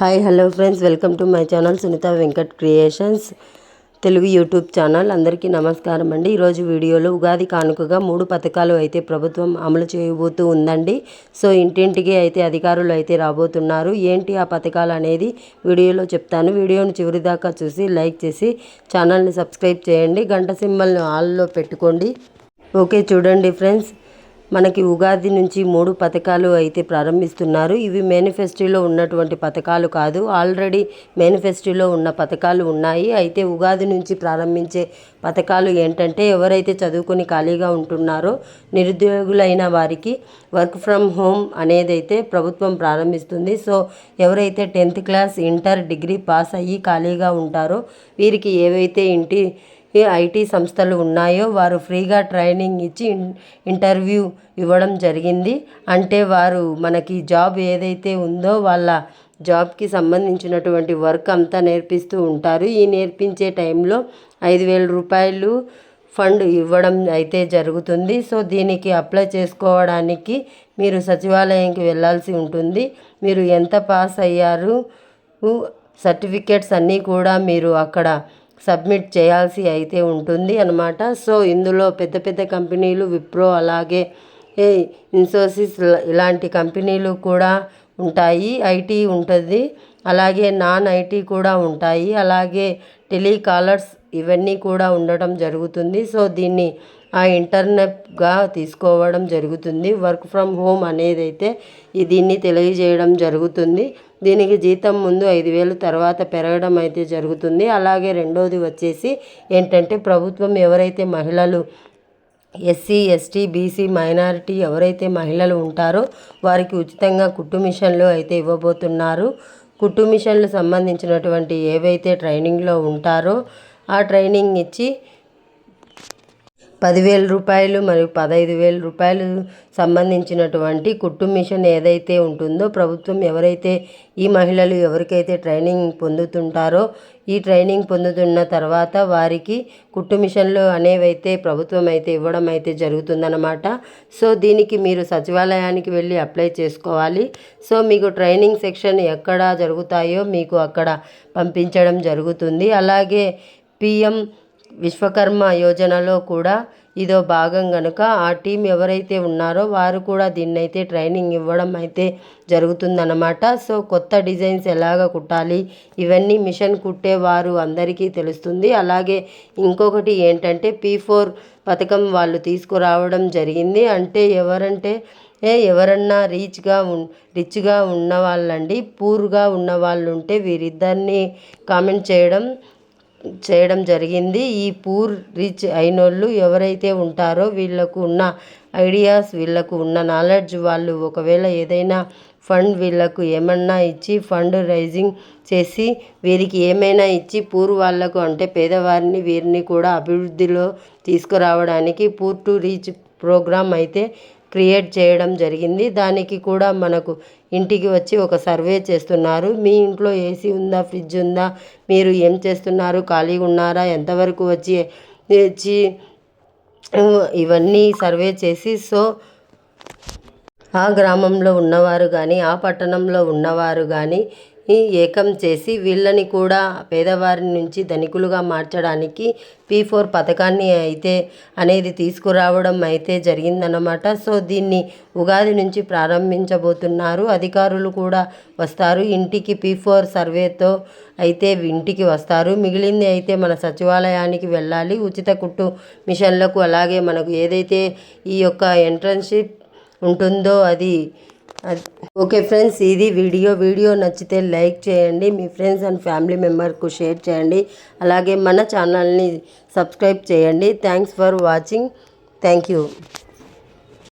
Hi hello friends. Welcome to my channel Sunitha Venkat creations. Telugu YouTube channel అందరికీ నమస్కారం అండి. ఈరోజు వీడియోలో ఉగాది కానుకగా మూడు పథకాలు అయితే ప్రభుత్వం అమలు చేయబోతూ ఉందండి. సో ఇంటింటికి అయితే అధికారులు అయితే రాబోతున్నారు. ఏంటి ఆ పథకాలు అనేది వీడియోలో చెప్తాను. వీడియోను చివరి దాకా చూసి లైక్ చేసి ఛానల్ని సబ్స్క్రైబ్ చేయండి. గంట సింబల్ని ఆల్లో పెట్టుకోండి. ఓకే చూడండి ఫ్రెండ్స్. మనకి ఉగాది నుంచి మూడు పథకాలు అయితే ప్రారంభిస్తున్నారు. ఇవి మేనిఫెస్టోలో ఉన్నటువంటి పథకాలు కాదు. ఆల్రెడీ మేనిఫెస్టోలో ఉన్న పథకాలు ఉన్నాయి. అయితే ఉగాది నుంచి ప్రారంభించే పథకాలు ఏంటంటే ఎవరైతే చదువుకొని ఖాళీగా ఉంటున్నారో నిరుద్యోగులైన వారికి వర్క్ ఫ్రమ్ హోమ్ అనేది అయితే ప్రభుత్వం ప్రారంభిస్తుంది. సో ఎవరైతే tenth class inter degree pass అయ్యి ఖాళీగా ఉంటారో వీరికి ఏవైతే ఇంటి ఏ ఐటీ సంస్థలు ఉన్నాయో వారు ఫ్రీగా ట్రైనింగ్ ఇచ్చి ఇంటర్వ్యూ ఇవ్వడం జరిగింది. అంటే వారు మనకి జాబ్ ఏదైతే ఉందో వాళ్ళ జాబ్కి సంబంధించినటువంటి వర్క్ అంతా నేర్పిస్తూ ఉంటారు. ఈ నేర్పించే టైంలో ఐదు వేల రూపాయలు ఫండ్ ఇవ్వడం అయితే జరుగుతుంది. సో దీనికి అప్లై చేసుకోవడానికి మీరు సచివాలయంకి వెళ్ళాల్సి ఉంటుంది. మీరు ఎంత పాస్ అయ్యారు? సర్టిఫికేట్స్ అన్నీ కూడా మీరు అక్కడ సబ్మిట్ చేయాల్సి అయితే ఉంటుంది అనమాట సో ఇందులో పెద్ద పెద్ద కంపెనీలు విప్రో అలాగే ఇన్ఫోసిస్ ఇలాంటి కంపెనీలు కూడా ఉంటాయి. ఐటీ ఉంటుంది. అలాగే నాన్ ఐటీ కూడా ఉంటాయి. అలాగే టెలికాలర్స్ ఇవన్నీ కూడా ఉండటం జరుగుతుంది. సో దీన్ని ఇంటర్నెట్గా తీసుకోవడం జరుగుతుంది. వర్క్ ఫ్రమ్ హోమ్ అనేది అయితే దీన్ని తెలియజేయడం జరుగుతుంది. దీనికి జీతం ముందు ఐదు వేలు తర్వాత పెరగడం అయితే జరుగుతుంది. అలాగే రెండోది వచ్చేసి ఏంటంటే ప్రభుత్వం ఎవరైతే మహిళలు ఎస్సీ ఎస్టీ బీసీ మైనారిటీ ఎవరైతే మహిళలు ఉంటారో వారికి ఉచితంగా కుట్టు మిషన్లు అయితే ఇవ్వబోతున్నారు. కుట్టు మిషన్లు సంబంధించినటువంటి ఏవైతే ట్రైనింగ్లో ఉంటారో ఆ ట్రైనింగ్ ఇచ్చి పదివేల రూపాయలు మరియు పదహైదు వేల రూపాయలు సంబంధించినటువంటి కుట్టు మిషన్ ఏదైతే ఉంటుందో ప్రభుత్వం ఎవరైతే ఈ మహిళలు ఎవరికైతే ట్రైనింగ్ పొందుతుంటారో ఈ ట్రైనింగ్ పొందుతున్న తర్వాత వారికి కుట్టు మిషన్లు అనేవైతే ప్రభుత్వం అయితే ఇవ్వడం అయితే జరుగుతుందన్నమాట. సో దీనికి మీరు సచివాలయానికి వెళ్ళి అప్లై చేసుకోవాలి. సో మీకు ట్రైనింగ్ సెక్షన్ ఎక్కడ జరుగుతాయో మీకు అక్కడ పంపించడం జరుగుతుంది. అలాగే పిఎం విశ్వకర్మ యోజనలో కూడా ఇదో భాగం కనుక ఆ టీం ఎవరైతే ఉన్నారో వారు కూడా దీన్నైతే ట్రైనింగ్ ఇవ్వడం అయితే జరుగుతుందన్నమాట. సో కొత్త డిజైన్స్ ఎలాగ కుట్టాలి ఇవన్నీ మిషన్ కుట్టే వారు అందరికీ తెలుస్తుంది. అలాగే ఇంకొకటి ఏంటంటే పీ ఫోర్ పథకం వాళ్ళు తీసుకురావడం జరిగింది. అంటే ఎవరంటే ఏ ఎవరన్నా రీచ్గా ఉన్ రిచ్గా ఉన్న వాళ్ళండి పూర్గా ఉన్న వాళ్ళు ఉంటే వీరిద్దరిని కామెంట్ చేయడం చేయడం జరిగింది. ఈ పూర్ రిచ్ అయినోళ్ళు ఎవరైతే ఉంటారో వీళ్ళకు ఉన్న ఐడియాస్ వీళ్ళకు ఉన్న నాలెడ్జ్ వాళ్ళు ఒకవేళ ఏదైనా ఫండ్ వీళ్ళకు ఏమన్నా ఇచ్చి ఫండ్ రైజింగ్ చేసి వీరికి ఏమైనా ఇచ్చి పూర్ వాళ్ళకు అంటే పేదవారిని వీరిని కూడా అభివృద్ధిలో తీసుకురావడానికి పూర్ టు రీచ్ ప్రోగ్రామ్ అయితే క్రియేట్ చేయడం జరిగింది. దానికి కూడా మనకు ఇంటికి వచ్చి ఒక సర్వే చేస్తున్నారు. మీ ఇంట్లో ఏసీ ఉందా? ఫ్రిడ్జ్ ఉందా? మీరు ఏం చేస్తున్నారు? ఖాళీగా ఉన్నారా? ఎంతవరకు వచ్చి వచ్చి ఇవన్నీ సర్వే చేసి సో ఆ గ్రామంలో ఉన్నవారు కానీ ఆ పట్టణంలో ఉన్నవారు కానీ ఏకం చేసి వీళ్ళని కూడా పేదవారి నుంచి ధనికులుగా మార్చడానికి పీ ఫోర్ పథకాన్ని అయితే అనేది తీసుకురావడం అయితే జరిగిందన్నమాట. సో దీన్ని ఉగాది నుంచి ప్రారంభించబోతున్నారు. అధికారులు కూడా వస్తారు. ఇంటికి పీ ఫోర్ సర్వేతో అయితే ఇంటికి వస్తారు. మిగిలింది అయితే మన సచివాలయానికి వెళ్ళాలి. ఉచిత కుట్టు మిషన్లకు అలాగే మనకు ఏదైతే ఈ యొక్క ఎంట్రన్షిప్ ఉంటుందో అది ఓకే ఫ్రెండ్స్ ఇది వీడియో. వీడియో నచ్చితే లైక్ చేయండి మీ ఫ్రెండ్స్ అండ్ ఫ్యామిలీ మెంబర్కు షేర్ చేయండి. అలాగే మన ఛానల్ని సబ్స్క్రైబ్ చేయండి. Thanks for watching. Thank you